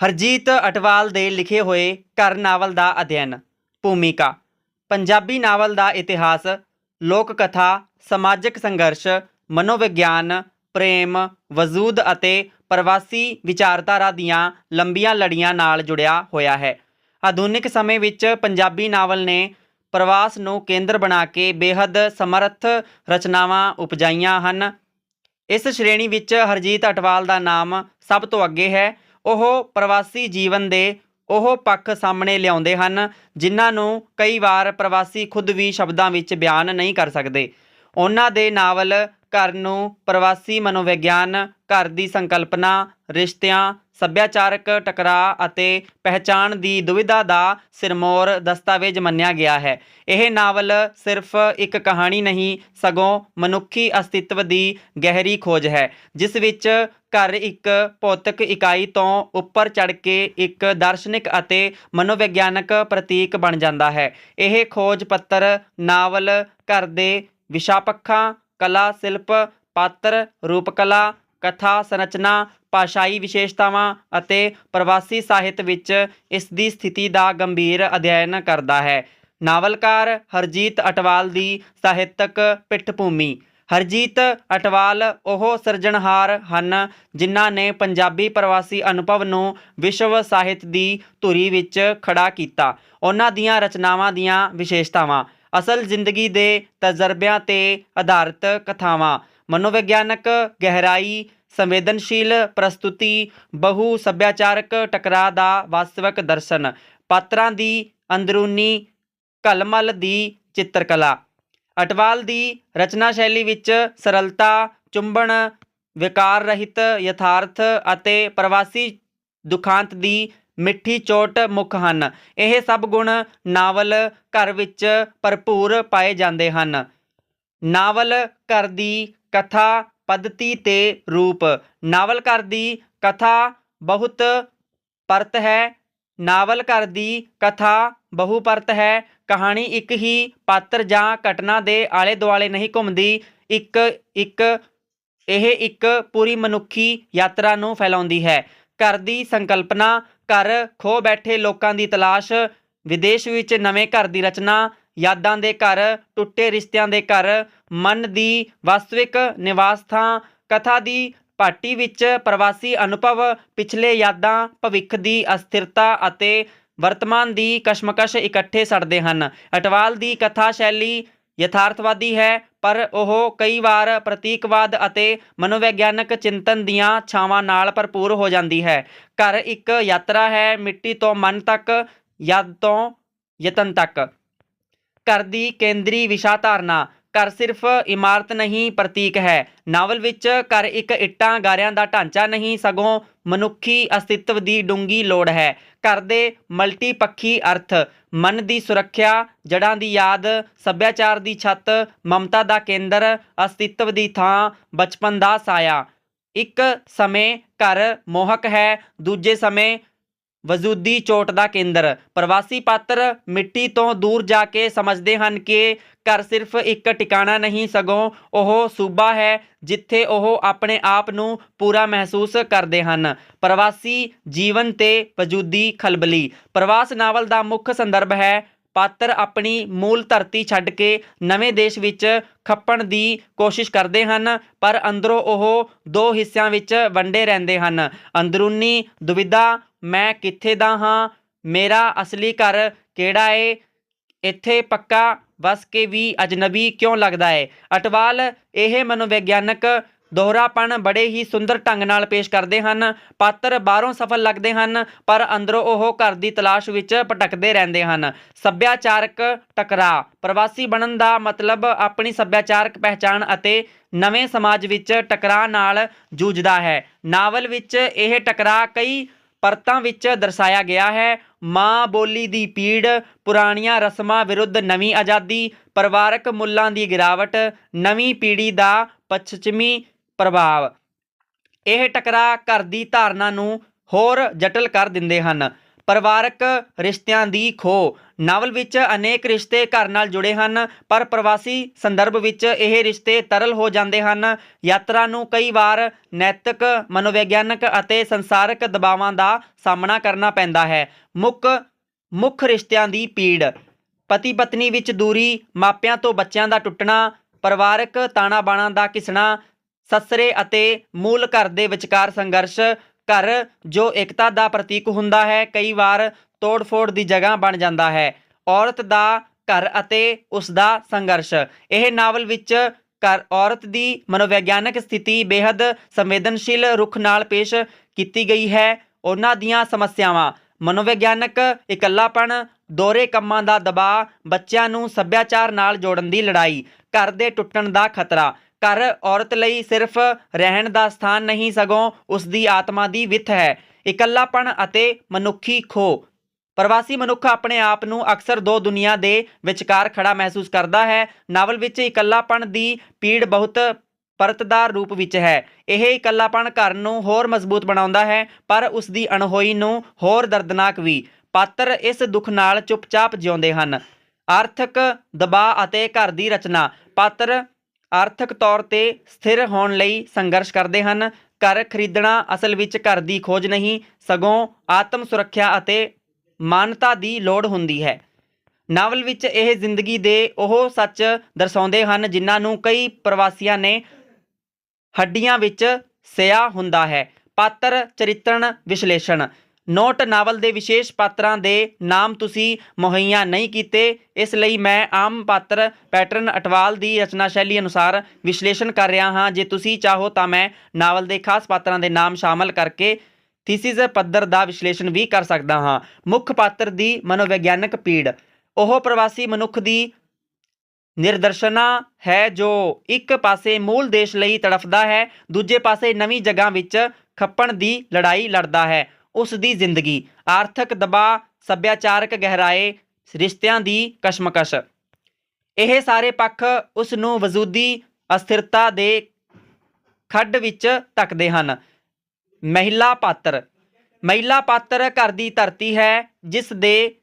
ਹਰਜੀਤ ਅਟਵਾਲ ਦੇ ਲਿਖੇ ਹੋਏ ਘਰ ਨਾਵਲ ਦਾ ਅਧਿਐਨ, ਭੂਮਿਕਾ, ਪੰਜਾਬੀ ਨਾਵਲ ਦਾ ਇਤਿਹਾਸ, ਲੋਕ ਕਥਾ, ਸਮਾਜਿਕ ਸੰਘਰਸ਼, ਮਨੋਵਿਗਿਆਨ, ਪ੍ਰੇਮ, ਵਜੂਦ ਅਤੇ ਪ੍ਰਵਾਸੀ ਵਿਚਾਰਧਾਰਾ ਦੀਆਂ ਲੰਬੀਆਂ ਲੜੀਆਂ ਨਾਲ ਜੁੜਿਆ ਹੋਇਆ ਹੈ। ਆਧੁਨਿਕ ਸਮੇਂ ਵਿੱਚ ਪੰਜਾਬੀ ਨਾਵਲ ਨੇ ਪ੍ਰਵਾਸ ਨੂੰ ਕੇਂਦਰ ਬਣਾ ਕੇ ਬੇਹੱਦ ਸਮਰੱਥ ਰਚਨਾਵਾਂ ਉਪਜਾਈਆਂ ਹਨ। ਇਸ ਸ਼੍ਰੇਣੀ ਵਿੱਚ ਹਰਜੀਤ ਅਟਵਾਲ ਦਾ ਨਾਮ ਸਭ ਤੋਂ ਅੱਗੇ ਹੈ। ਉਹ ਪ੍ਰਵਾਸੀ ਜੀਵਨ ਦੇ ਉਹ ਪੱਖ ਸਾਹਮਣੇ ਲਿਆਉਂਦੇ ਹਨ, ਜਿਨ੍ਹਾਂ ਨੂੰ ਕਈ ਵਾਰ ਪ੍ਰਵਾਸੀ ਖੁਦ ਵੀ ਸ਼ਬਦਾਂ ਵਿੱਚ ਬਿਆਨ ਨਹੀਂ ਕਰ ਸਕਦੇ। ਉਹਨਾਂ ਦੇ ਨਾਵਲ ਘਰ ਨੂੰ ਪ੍ਰਵਾਸੀ ਮਨੋਵਿਗਿਆਨ, ਘਰ ਦੀ ਸੰਕਲਪਨਾ, ਰਿਸ਼ਤਿਆਂ ਸੱਭਿਆਚਾਰਕ ਟਕਰਾਅ ਅਤੇ ਪਹਿਚਾਣ ਦੀ ਦੁਵਿਧਾ ਦਾ ਸਿਰਮੌਰ ਦਸਤਾਵੇਜ਼ ਮੰਨਿਆ ਗਿਆ ਹੈ। ਇਹ ਨਾਵਲ ਸਿਰਫ ਇੱਕ ਕਹਾਣੀ ਨਹੀਂ, ਸਗੋਂ ਮਨੁੱਖੀ ਅਸਤਿਤਵ ਦੀ ਗਹਿਰੀ ਖੋਜ ਹੈ, ਜਿਸ ਵਿੱਚ ਘਰ ਇੱਕ ਭੌਤਿਕ ਇਕਾਈ ਤੋਂ ਉੱਪਰ ਚੜ ਕੇ ਇੱਕ ਦਾਰਸ਼ਨਿਕ ਅਤੇ ਮਨੋਵਿਗਿਆਨਕ ਪ੍ਰਤੀਕ ਬਣ ਜਾਂਦਾ ਹੈ। ਇਹ ਖੋਜ ਪੱਤਰ ਨਾਵਲ ਘਰ ਦੇ ਵਿਸ਼ਾ ਪੱਖਾਂ ਕਲਾ, ਸਿਲਪ, ਪਾਤਰ, ਰੂਪਕਲਾ ਕਥਾ, ਸੰਰਚਨਾ, ਭਾਸ਼ਾਈ ਵਿਸ਼ੇਸ਼ਤਾਵਾਂ ਅਤੇ ਪ੍ਰਵਾਸੀ ਸਾਹਿਤ ਵਿੱਚ ਇਸ ਦੀ ਸਥਿਤੀ ਦਾ ਗੰਭੀਰ ਅਧਿਐਨ ਕਰਦਾ ਹੈ। ਨਾਵਲਕਾਰ ਹਰਜੀਤ ਅਟਵਾਲ ਦੀ ਸਾਹਿਤਕ ਪਿੱਠਭੂਮੀ। ਹਰਜੀਤ ਅਟਵਾਲ ਉਹ ਸਿਰਜਣਹਾਰ ਹਨ ਜਿਨ੍ਹਾਂ ਨੇ ਪੰਜਾਬੀ ਪ੍ਰਵਾਸੀ ਅਨੁਭਵ ਨੂੰ ਵਿਸ਼ਵ ਸਾਹਿਤ ਦੀ ਧੁਰੀ ਵਿੱਚ ਖੜਾ ਕੀਤਾ। ਉਹਨਾਂ ਦੀਆਂ ਰਚਨਾਵਾਂ ਦੀਆਂ ਵਿਸ਼ੇਸ਼ਤਾਵਾਂ। ਅਸਲ ਜ਼ਿੰਦਗੀ ਦੇ ਤਜਰਬਿਆਂ ਤੇ ਆਧਾਰਿਤ ਕਥਾਵਾਂ। ਮਨੋਵਿਗਿਆਨਕ, ਗਹਿਰਾਈ, ਸੰਵੇਦਨਸ਼ੀਲ, ਪ੍ਰਸਤੁਤੀ, ਬਹੁ ਸੱਭਿਆਚਾਰਕ ਟਕਰਾਅ ਦਾ ਵਾਸਤਵਿਕ ਦਰਸ਼ਨ, ਪਾਤਰਾਂ ਦੀ ਅੰਦਰੂਨੀ ਕਲਮਲ ਦੀ ਚਿੱਤਰਕਲਾ। ਅਟਵਾਲ ਦੀ ਰਚਨਾ ਸ਼ੈਲੀ ਵਿੱਚ ਸਰਲਤਾ, ਚੁੰਬਣ ਵਿਕਾਰ ਰਹਿਤ ਯਥਾਰਥ ਅਤੇ ਪ੍ਰਵਾਸੀ ਦੁਖਾਂਤ ਦੀ ਮਿੱਠੀ ਚੋਟ ਮੁੱਖ ਹਨ। ਇਹ ਸਭ ਗੁਣ ਨਾਵਲ ਘਰ ਵਿੱਚ ਭਰਪੂਰ ਪਾਏ ਜਾਂਦੇ ਹਨ। ਨਾਵਲ ਘਰ ਦੀ ਕਥਾ ਪੱਧਤੀ ਤੇ ਰੂਪ। ਨਾਵਲ ਘਰ ਦੀ ਕਥਾ ਬਹੁਤ ਪਰਤ ਹੈ। ਨਾਵਲ ਘਰ ਦੀ ਕਥਾ ਬਹੁ ਪਰਤ ਹੈ। ਕਹਾਣੀ ਇੱਕ ਹੀ ਪਾਤਰ ਜਾਂ ਘਟਨਾ ਦੇ ਆਲੇ ਦੁਆਲੇ ਨਹੀਂ ਘੁੰਮਦੀ। ਇੱਕ ਇੱਕ, ਇਹ ਇੱਕ ਪੂਰੀ ਮਨੁੱਖੀ ਯਾਤਰਾ ਨੂੰ ਫੈਲਾਉਂਦੀ ਹੈ। ਘਰ ਦੀ ਸੰਕਲਪਨਾ, ਘਰ ਖੋ ਬੈਠੇ ਲੋਕਾਂ ਦੀ ਤਲਾਸ਼, ਵਿਦੇਸ਼ ਵਿੱਚ ਨਵੇਂ ਘਰ ਦੀ ਰਚਨਾ ਯਾਦਾਂ ਦੇ ਘਰ, ਟੁੱਟੇ ਰਿਸ਼ਤਿਆਂ ਦੇ ਘਰ, ਮਨ ਦੀ ਵਾਸਤਵਿਕ ਨਿਵਾਸ ਥਾਂ ਕਥਾ ਦੀ ਪਾਟੀ ਵਿੱਚ ਪ੍ਰਵਾਸੀ ਅਨੁਭਵ, ਪਿਛਲੇ ਯਾਦਾਂ, ਭਵਿੱਖ ਦੀ ਅਸਥਿਰਤਾ ਅਤੇ ਵਰਤਮਾਨ ਦੀ ਕਸ਼ਮਕਸ਼ ਇਕੱਠੇ ਸੜਦੇ ਹਨ। ਅਟਵਾਲ ਦੀ ਕਥਾ ਸ਼ੈਲੀ ਯਥਾਰਥਵਾਦੀ ਹੈ, ਪਰ ਉਹ ਕਈ ਵਾਰ ਪ੍ਰਤੀਕਵਾਦ ਅਤੇ ਮਨੋਵਿਗਿਆਨਕ ਚਿੰਤਨ ਦੀਆਂ ਛਾਵਾਂ ਨਾਲ ਭਰਪੂਰ ਹੋ ਜਾਂਦੀ ਹੈ। ਘਰ ਇੱਕ ਯਾਤਰਾ ਹੈ, ਮਿੱਟੀ ਤੋਂ ਮਨ ਤੱਕ, ਯਾਦ ਤੋਂ ਯਤਨ ਤੱਕ। ਘਰ ਦੀ ਕੇਂਦਰੀ ਵਿਸ਼ਾ ਧਾਰਨਾ ਘਰ ਸਿਰਫ ਇਮਾਰਤ ਨਹੀਂ, ਪ੍ਰਤੀਕ ਹੈ। ਨਾਵਲ ਵਿੱਚ ਘਰ ਇੱਕ ਇੱਟਾਂ, ਗਾਰਿਆਂ ਦਾ ਢਾਂਚਾ ਨਹੀਂ, ਸਗੋਂ ਮਨੁੱਖੀ ਅਸਤਿਤਵ ਦੀ ਡੂੰਗੀ ਲੋੜ ਹੈ। ਘਰ ਦੇ ਮਲਟੀਪੱਖੀ ਅਰਥ, ਮਨ ਦੀ ਸੁਰੱਖਿਆ, ਜੜਾਂ ਦੀ ਯਾਦ, ਸੱਭਿਆਚਾਰ ਦੀ ਛੱਤ, ਮਮਤਾ ਦਾ ਕੇਂਦਰ, ਅਸਤਿਤਵ ਦੀ ਥਾਂ, ਬਚਪਨ ਦਾ ਸਾਇਆ। ਇੱਕ ਸਮੇਂ ਘਰ ਮੋਹਕ ਹੈ, ਦੂਜੇ ਸਮੇਂ ਵਜੂਦੀ ਚੋਟ ਦਾ ਕੇਂਦਰ। ਪ੍ਰਵਾਸੀ ਪਾਤਰ ਮਿੱਟੀ ਤੋਂ ਦੂਰ ਜਾ ਕੇ ਸਮਝਦੇ ਹਨ ਕਿ ਘਰ ਸਿਰਫ ਇੱਕ ਟਿਕਾਣਾ ਨਹੀਂ, ਸਗੋਂ ਉਹ ਸੂਬਾ ਹੈ ਜਿੱਥੇ ਉਹ ਆਪਣੇ ਆਪ ਨੂੰ ਪੂਰਾ ਮਹਿਸੂਸ ਕਰਦੇ ਹਨ। ਪ੍ਰਵਾਸੀ ਜੀਵਨ ਤੇ ਵਜੂਦੀ ਖਲਬਲੀ। ਪ੍ਰਵਾਸ ਨਾਵਲ ਦਾ ਮੁੱਖ ਸੰਦਰਭ ਹੈ ਪਾਤਰ ਆਪਣੀ ਮੂਲ ਧਰਤੀ ਛੱਡ ਕੇ ਨਵੇਂ ਦੇਸ਼ ਵਿੱਚ ਖੱਪਣ ਦੀ ਕੋਸ਼ਿਸ਼ ਕਰਦੇ ਹਨ, ਪਰ ਅੰਦਰੋਂ ਉਹ ਦੋ ਹਿੱਸਿਆਂ ਵਿੱਚ ਵੰਡੇ ਰਹਿੰਦੇ ਹਨ। ਅੰਦਰੂਨੀ ਦੁਵਿਧਾ ਮੈਂ ਕਿੱਥੇ ਦਾ ਹਾਂ? ਮੇਰਾ ਅਸਲੀ ਘਰ ਕਿਹੜਾ ਏ? ਇੱਥੇ ਪੱਕਾ ਵਸ ਕੇ ਵੀ ਅਜਨਬੀ ਕਿਉਂ ਲੱਗਦਾ ਏ? ਅਟਵਾਲ, ਇਹ ਮਨੋਵਿਗਿਆਨਕ ਦੋਹਰਾਪਣ ਬੜੇ ਹੀ ਸੁੰਦਰ ਢੰਗ ਨਾਲ ਪੇਸ਼ ਕਰਦੇ ਹਨ। ਪਾਤਰ ਬਾਹਰੋਂ ਸਫਲ ਲੱਗਦੇ ਹਨ, ਪਰ ਅੰਦਰੋਂ ਉਹ ਘਰ ਦੀ ਤਲਾਸ਼ ਵਿੱਚ ਭਟਕਦੇ ਰਹਿੰਦੇ ਹਨ। ਸੱਭਿਆਚਾਰਕ ਟਕਰਾਅ। ਪ੍ਰਵਾਸੀ ਬਣਨ ਦਾ ਮਤਲਬ ਆਪਣੀ ਸੱਭਿਆਚਾਰਕ ਪਹਿਚਾਣ ਅਤੇ ਨਵੇਂ ਸਮਾਜ ਵਿੱਚ ਟਕਰਾਅ ਨਾਲ ਜੂਝਦਾ ਹੈ। ਨਾਵਲ ਵਿੱਚ ਇਹ ਟਕਰਾਅ ਕਈ ਪਰਤਾਂ ਵਿੱਚ ਦਰਸਾਇਆ ਗਿਆ ਹੈ, ਮਾਂ ਬੋਲੀ ਦੀ ਪੀੜ, ਪੁਰਾਣੀਆਂ ਰਸਮਾਂ ਵਿਰੁੱਧ ਨਵੀਂ ਆਜ਼ਾਦੀ, ਪਰਿਵਾਰਕ ਮੁੱਲਾਂ ਦੀ ਗਿਰਾਵਟ, ਨਵੀਂ ਪੀੜ੍ਹੀ ਦਾ ਪੱਛਮੀ ਪ੍ਰਭਾਵ। ਇਹ ਟਕਰਾਅ ਘਰ ਦੀ ਧਾਰਨਾ ਨੂੰ ਹੋਰ ਜਟਲ ਕਰ ਦਿੰਦੇ ਹਨ। ਪਰਿਵਾਰਕ ਰਿਸ਼ਤਿਆਂ ਦੀ ਖੋਹ। ਨਾਵਲ ਵਿੱਚ ਅਨੇਕ ਰਿਸ਼ਤੇ ਘਰ ਨਾਲ ਜੁੜੇ ਹਨ, ਪਰ ਪ੍ਰਵਾਸੀ ਸੰਦਰਭ ਵਿੱਚ ਇਹ ਰਿਸ਼ਤੇ ਤਰਲ ਹੋ ਜਾਂਦੇ ਹਨ। ਯਾਤਰਾ ਨੂੰ ਕਈ ਵਾਰ ਨੈਤਿਕ, ਮਨੋਵਿਗਿਆਨਕ ਅਤੇ ਸੰਸਾਰਕ ਦਬਾਵਾਂ ਦਾ ਸਾਹਮਣਾ ਕਰਨਾ ਪੈਂਦਾ ਹੈ। ਮੁੱਖ ਮੁੱਖ ਰਿਸ਼ਤਿਆਂ ਦੀ ਪੀੜ ਪਤੀ ਪਤਨੀ ਵਿੱਚ ਦੂਰੀ, ਮਾਪਿਆਂ ਤੋਂ ਬੱਚਿਆਂ ਦਾ ਟੁੱਟਣਾ, ਪਰਿਵਾਰਕ ਤਾਣਾ ਬਾਣਾ ਦਾ ਘਿਸਣਾ, ਸਸਰੇ ਅਤੇ ਮੂਲ ਘਰ ਦੇ ਵਿਚਕਾਰ ਸੰਘਰਸ਼ ਘਰ ਜੋ ਏਕਤਾ ਦਾ ਪ੍ਰਤੀਕ ਹੁੰਦਾ ਹੈ, ਕਈ ਵਾਰ ਤੋੜ-ਫੋੜ ਦੀ ਜਗ੍ਹਾ ਬਣ ਜਾਂਦਾ ਹੈ। ਔਰਤ ਦਾ ਘਰ ਅਤੇ ਉਸ ਦਾ ਸੰਘਰਸ਼। ਇਹ ਨਾਵਲ ਵਿੱਚ ਘਰ ਔਰਤ ਦੀ ਮਨੋਵਿਗਿਆਨਕ ਸਥਿਤੀ ਬੇहद ਸੰਵੇਦਨਸ਼ੀਲ ਰੁਖ ਨਾਲ ਪੇਸ਼ ਕੀਤੀ ਗਈ ਹੈ। ਉਹਨਾਂ ਦੀਆਂ ਸਮੱਸਿਆਵਾਂ। ਮਨੋਵਿਗਿਆਨਕ ਇਕੱਲਾਪਣ ਦੋਰੇ ਕੰਮਾਂ ਦਾ ਦਬਾਅ, ਬੱਚਿਆਂ ਨੂੰ ਸੱਭਿਆਚਾਰ ਨਾਲ ਜੋੜਨ ਦੀ ਲੜਾਈ, ਘਰ ਦੇ ਟੁੱਟਣ ਦਾ ਖਤਰਾ ਘਰ ਔਰਤ ਲਈ ਸਿਰਫ ਰਹਿਣ ਦਾ ਸਥਾਨ ਨਹੀਂ, ਸਗੋਂ ਉਸ ਦੀ ਆਤਮਾ ਦੀ ਵਿੱਥ ਹੈ। ਇਕੱਲਾਪਣ ਅਤੇ ਮਨੁੱਖੀ ਖੋ ਪ੍ਰਵਾਸੀ ਮਨੁੱਖ ਆਪਣੇ ਆਪ ਨੂੰ ਅਕਸਰ ਦੋ ਦੁਨੀਆ ਦੇ ਵਿਚਕਾਰ ਖੜਾ ਮਹਿਸੂਸ ਕਰਦਾ ਹੈ। ਨਾਵਲ ਵਿੱਚ ਇਕੱਲਾਪਣ ਦੀ ਪੀੜ ਬਹੁਤ ਪਰਤਦਾਰ ਰੂਪ ਵਿੱਚ ਹੈ। ਇਹ ਇਕੱਲਾਪਣ ਘਰ ਨੂੰ ਹੋਰ ਮਜ਼ਬੂਤ ਬਣਾਉਂਦਾ ਹੈ, ਪਰ ਉਸ ਦੀ ਅਣਹੋਈ ਨੂੰ ਹੋਰ ਦਰਦਨਾਕ ਵੀ। ਪਾਤਰ ਇਸ ਦੁੱਖ ਨਾਲ ਚੁੱਪਚਾਪ ਜਿਉਂਦੇ ਹਨ। ਆਰਥਿਕ ਦਬਾਅ ਅਤੇ ਘਰ ਦੀ ਰਚਨਾ। ਪਾਤਰ ਆਰਥਿਕ ਤੌਰ ਤੇ ਸਥਿਰ ਹੋਣ ਲਈ ਸੰਘਰਸ਼ ਕਰਦੇ ਹਨ। ਘਰ ਖਰੀਦਣਾ ਅਸਲ ਵਿੱਚ ਘਰ ਦੀ ਖੋਜ ਨਹੀਂ, ਸਗੋਂ ਆਤਮ ਸੁਰੱਖਿਆ ਅਤੇ ਮਾਨਤਾ ਦੀ ਲੋੜ ਹੁੰਦੀ ਹੈ। ਨਾਵਲ ਵਿੱਚ ਇਹ ਜ਼ਿੰਦਗੀ ਦੇ ਉਹ ਸੱਚ ਦਰਸਾਉਂਦੇ ਹਨ, ਜਿਨ੍ਹਾਂ ਨੂੰ ਕਈ ਪ੍ਰਵਾਸੀਆਂ ਨੇ ਹੱਡੀਆਂ ਵਿੱਚ ਸਿਆ ਹੁੰਦਾ ਹੈ। ਪਾਤਰ, ਚਰਿੱਤਰਣ, ਵਿਸ਼ਲੇਸ਼ਣ। ਨੋਟ ਨਾਵਲ ਦੇ ਵਿਸ਼ੇਸ਼ ਪਾਤਰਾਂ ਦੇ ਨਾਮ ਤੁਸੀਂ ਮੁਹੱਈਆ ਨਹੀਂ ਕੀਤੇ। ਇਸ ਲਈ ਮੈਂ ਆਮ ਪਾਤਰ ਪੈਟਰਨ ਅਟਵਾਲ ਦੀ ਰਚਨਾ ਸ਼ੈਲੀ ਅਨੁਸਾਰ ਵਿਸ਼ਲੇਸ਼ਣ ਕਰ ਰਿਹਾ ਹਾਂ। ਜੇ ਤੁਸੀਂ ਚਾਹੋ ਤਾਂ ਮੈਂ ਨਾਵਲ ਦੇ ਖਾਸ ਪਾਤਰਾਂ ਦੇ ਨਾਮ ਸ਼ਾਮਲ ਕਰਕੇ ਥੀਸਿਸ ਪੱਧਰ ਦਾ ਵਿਸ਼ਲੇਸ਼ਣ ਵੀ ਕਰ ਸਕਦਾ ਹਾਂ। ਮੁੱਖ ਪਾਤਰ ਦੀ ਮਨੋਵਿਗਿਆਨਕ ਪੀੜ। ਉਹ ਪ੍ਰਵਾਸੀ ਮਨੁੱਖ ਦੀ ਨਿਰਦਰਸ਼ਨਾ ਹੈ ਜੋ ਇੱਕ ਪਾਸੇ ਮੂਲ ਦੇਸ਼ ਲਈ ਤੜਫਦਾ ਹੈ, ਦੂਜੇ ਪਾਸੇ ਨਵੀਂ ਜਗ੍ਹਾ ਵਿੱਚ ਖੱਪਣ ਦੀ ਲੜਾਈ ਲੜਦਾ ਹੈ। ਉਸ ਦੀ ਜ਼ਿੰਦਗੀ, ਆਰਥਿਕ ਦਬਾਅ, ਸੱਭਿਆਚਾਰਕ ਗਹਿਰਾਏ, ਰਿਸ਼ਤਿਆਂ ਦੀ ਕਸ਼ਮਕਸ਼। ਇਹ ਸਾਰੇ ਪੱਖ ਉਸ ਨੂੰ ਵਜੂਦੀ ਅਸਥਿਰਤਾ ਦੇ ਖੱਡ ਵਿੱਚ ਧੱਕਦੇ ਹਨ। ਮਹਿਲਾ ਪਾਤਰ। ਮਹਿਲਾ ਪਾਤਰ ਘਰ ਦੀ ਧਰਤੀ ਹੈ, ਜਿਸ ਦੇ,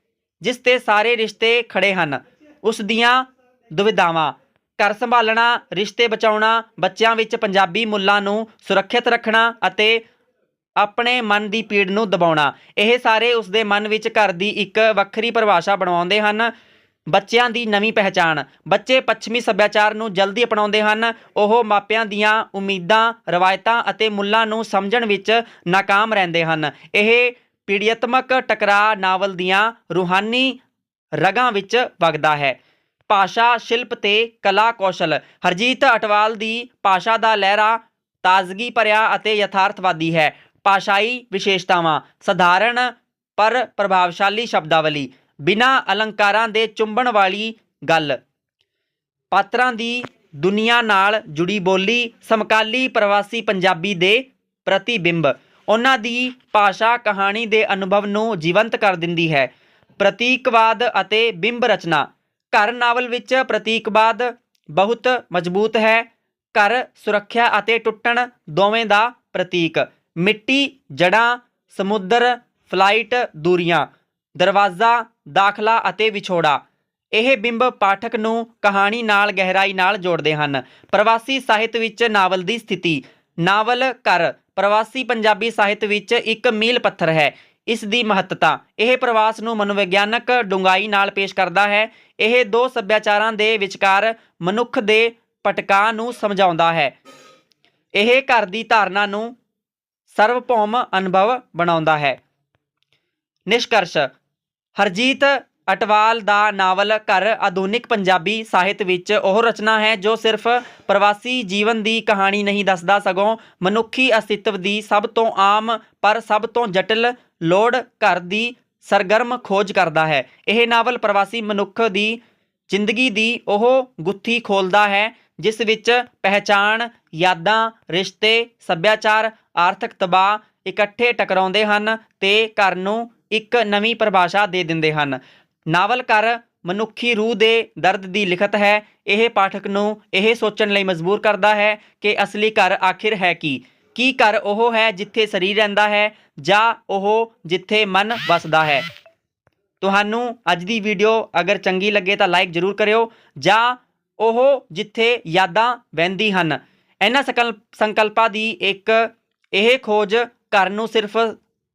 ਜਿਸ ਤੇ ਸਾਰੇ ਰਿਸ਼ਤੇ ਖੜੇ ਹਨ। ਉਸ ਦੀਆਂ ਦੁਵਿਧਾਵਾਂ। ਘਰ ਸੰਭਾਲਣਾ, ਰਿਸ਼ਤੇ ਬਚਾਉਣਾ, ਬੱਚਿਆਂ ਵਿੱਚ ਪੰਜਾਬੀ ਮੁੱਲਾਂ ਨੂੰ ਸੁਰੱਖਿਅਤ ਰੱਖਣਾ ਅਤੇ ਆਪਣੇ ਮਨ ਦੀ ਪੀੜ ਨੂੰ ਦਬਾਉਣਾ। ਇਹ ਸਾਰੇ ਉਸ ਦੇ ਮਨ ਵਿੱਚ ਘਰ ਦੀ ਇੱਕ ਵੱਖਰੀ ਪਰਿਭਾਸ਼ਾ ਬਣਾਉਂਦੇ ਹਨ। ਬੱਚਿਆਂ ਦੀ ਨਵੀਂ ਪਹਿਚਾਣ। ਬੱਚੇ ਪੱਛਮੀ ਸੱਭਿਆਚਾਰ ਨੂੰ ਜਲਦੀ ਅਪਣਾਉਂਦੇ ਹਨ। ਉਹ ਮਾਪਿਆਂ ਦੀਆਂ ਉਮੀਦਾਂ, ਰਵਾਇਤਾਂ ਅਤੇ ਮੁੱਲਾਂ ਨੂੰ ਸਮਝਣ ਵਿੱਚ ਨਾਕਾਮ ਰਹਿੰਦੇ ਹਨ। ਇਹ ਪੀੜਿਆਤਮਕ ਟਕਰਾਅ ਨਾਵਲ ਦੀਆਂ ਰੂਹਾਨੀ ਰਗਾਂ ਵਿੱਚ ਵਗਦਾ ਹੈ। ਭਾਸ਼ਾ, ਸ਼ਿਲਪ ਤੇ ਕਲਾ ਕੌਸ਼ਲ। ਹਰਜੀਤ ਅਟਵਾਲ ਦੀ ਭਾਸ਼ਾ ਦਾ ਲਹਿਰਾ ਤਾਜ਼ਗੀ ਭਰਿਆ ਅਤੇ ਯਥਾਰਥਵਾਦੀ ਹੈ। ਭਾਸ਼ਾਈ ਵਿਸ਼ੇਸ਼ਤਾਵਾਂ, ਸਧਾਰਨ ਪਰ ਪ੍ਰਭਾਵਸ਼ਾਲੀ ਸ਼ਬਦਾਵਲੀ, ਬਿਨਾਂ ਅਲੰਕਾਰਾਂ ਦੇ ਚੁੰਬਣ ਵਾਲੀ ਗੱਲ। ਪਾਤਰਾਂ ਦੀ ਦੁਨੀਆ ਨਾਲ ਜੁੜੀ ਬੋਲੀ, ਸਮਕਾਲੀ ਪ੍ਰਵਾਸੀ ਪੰਜਾਬੀ ਦੇ ਪ੍ਰਤੀਬਿੰਬ। ਉਹਨਾਂ ਦੀ ਭਾਸ਼ਾ ਕਹਾਣੀ ਦੇ ਅਨੁਭਵ ਨੂੰ ਜੀਵੰਤ ਕਰ ਦਿੰਦੀ ਹੈ। ਪ੍ਰਤੀਕਵਾਦ ਅਤੇ ਬਿੰਬ ਰਚਨਾ। ਘਰ ਨਾਵਲ ਵਿੱਚ ਪ੍ਰਤੀਕਵਾਦ ਬਹੁਤ ਮਜ਼ਬੂਤ ਹੈ। ਘਰ ਸੁਰੱਖਿਆ ਅਤੇ ਟੁੱਟਣ ਦੋਵੇਂ ਦਾ ਪ੍ਰਤੀਕ। ਮਿੱਟੀ ਜੜਾਂ ਸਮੁੰਦਰ, ਫਲਾਈਟ, ਦੂਰੀਆਂ, ਦਰਵਾਜ਼ਾ, ਦਾਖਲਾ ਅਤੇ ਵਿਛੋੜਾ। ਇਹ ਬਿੰਬ ਪਾਠਕ ਨੂੰ ਕਹਾਣੀ ਨਾਲ, ਗਹਿਰਾਈ ਨਾਲ ਜੋੜਦੇ ਹਨ। ਪ੍ਰਵਾਸੀ ਸਾਹਿਤ ਵਿੱਚ ਨਾਵਲ ਦੀ ਸਥਿਤੀ। ਨਾਵਲ ਘਰ। ਪ੍ਰਵਾਸੀ ਪੰਜਾਬੀ ਸਾਹਿਤ ਵਿੱਚ ਇੱਕ ਮੀਲ ਪੱਥਰ ਹੈ। ਇਸ ਦੀ ਮਹੱਤਤਾ। ਇਹ ਪ੍ਰਵਾਸ ਨੂੰ ਮਨੋਵਿਗਿਆਨਕ ਡੂੰਘਾਈ ਨਾਲ ਪੇਸ਼ ਕਰਦਾ ਹੈ। ਇਹ ਦੋ ਸੱਭਿਆਚਾਰਾਂ ਦੇ ਵਿਚਕਾਰ ਮਨੁੱਖ ਦੇ ਪਟਕਾਂ ਨੂੰ ਸਮਝਾਉਂਦਾ ਹੈ। ਇਹ ਘਰ ਦੀ ਧਾਰਨਾ ਨੂੰ ਸਰਵਭੌਮ ਅਨੁਭਵ ਬਣਾਉਂਦਾ ਹੈ। ਨਿਸ਼ਕਰਸ਼, ਹਰਜੀਤ ਅਟਵਾਲ ਦਾ ਨਾਵਲ ਘਰ ਆਧੁਨਿਕ ਪੰਜਾਬੀ ਸਾਹਿਤ ਵਿੱਚ ਉਹ ਰਚਨਾ ਹੈ ਜੋ ਸਿਰਫ ਪ੍ਰਵਾਸੀ ਜੀਵਨ ਦੀ ਕਹਾਣੀ ਨਹੀਂ ਦੱਸਦਾ, ਸਗੋਂ ਮਨੁੱਖੀ ਅਸਤਿਤਵ ਦੀ ਸਭ ਤੋਂ ਆਮ ਪਰ ਸਭ ਤੋਂ ਜਟਿਲ ਲੋੜ ਘਰ ਦੀ ਸਰਗਰਮ ਖੋਜ ਕਰਦਾ ਹੈ। ਇਹ ਨਾਵਲ ਪ੍ਰਵਾਸੀ ਮਨੁੱਖ ਦੀ ਜ਼ਿੰਦਗੀ ਦੀ ਉਹ ਗੁੱਥੀ ਖੋਲਦਾ ਹੈ ਜਿਸ ਵਿੱਚ ਪਹਿਚਾਣ, ਯਾਦਾਂ, ਰਿਸ਼ਤੇ, ਸੱਭਿਆਚਾਰ, ਆਰਥਿਕ ਤਬਾਹ ਇਕੱਠੇ ਟਕਰਾਉਂਦੇ ਹਨ ਤੇ ਘਰ ਨੂੰ ਇੱਕ ਨਵੀਂ ਪਰਿਭਾਸ਼ਾ ਦੇ ਦਿੰਦੇ ਹਨ। ਨਾਵਲ ਘਰ ਮਨੁੱਖੀ ਰੂਹ ਦੇ ਦਰਦ ਦੀ ਲਿਖਤ ਹੈ। ਇਹ ਪਾਠਕ ਨੂੰ ਇਹ ਸੋਚਣ ਲਈ ਮਜਬੂਰ ਕਰਦਾ ਹੈ ਕਿ ਅਸਲੀ ਘਰ ਆਖਿਰ ਹੈ ਕੀ? ਕੀ ਘਰ ਉਹ ਹੈ ਜਿੱਥੇ ਸਰੀਰ ਰਹਿੰਦਾ ਹੈ ਜਾਂ ਉਹ ਜਿੱਥੇ ਮਨ ਵਸਦਾ ਹੈ? ਤੁਹਾਨੂੰ ਅੱਜ ਦੀ ਵੀਡੀਓ ਅਗਰ ਚੰਗੀ ਲੱਗੇ ਤਾਂ ਲਾਈਕ ਜ਼ਰੂਰ ਕਰਿਓ ਜਾਂ ਉਹ ਜਿੱਥੇ ਯਾਦਾਂ ਵਹਿੰਦੀ ਹਨ। ਇਹਨਾਂ ਸਕਲ, ਸੰਕਲਪਾਂ ਦੀ ਇੱਕ ਇਹ ਖੋਜ ਘਰ ਨੂੰ ਸਿਰਫ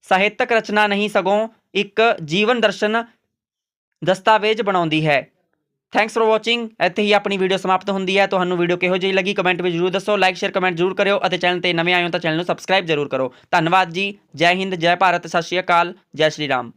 ਸਾਹਿਤਕ ਰਚਨਾ ਨਹੀਂ, ਸਗੋਂ ਇੱਕ ਜੀਵਨ ਦਰਸ਼ਨ ਦਸਤਾਵੇਜ਼ ਬਣਾਉਂਦੀ ਹੈ। ਥੈਂਕਸ ਫॉर ਵਾਚਿੰਗ ਇੱਥੇ ਹੀ ਆਪਣੀ ਵੀਡੀਓ ਸਮਾਪਤ ਹੁੰਦੀ ਹੈ। ਤੁਹਾਨੂੰ ਵੀਡੀਓ ਕਿਹੋ ਜਿਹੀ ਲੱਗੀ ਕਮੈਂਟ ਵਿੱਚ ਜਰੂਰ ਦੱਸੋ। ਲਾਈਕ ਸ਼ੇਅਰ ਕਮੈਂਟ ਜਰੂਰ ਕਰਿਓ ਅਤੇ ਚੈਨਲ ਤੇ ਨਵੇਂ ਆਏ ਹੋ ਤਾਂ ਚੈਨਲ ਨੂੰ ਸਬਸਕ੍ਰਾਈਬ ਜਰੂਰ ਕਰੋ। ਧੰਨਵਾਦ ਜੀ। ਜੈ ਹਿੰਦ, ਜੈ ਭਾਰਤ। ਸਤਿ ਸ਼੍ਰੀ ਅਕਾਲ। ਜੈ ਸ਼੍ਰੀ ਰਾਮ।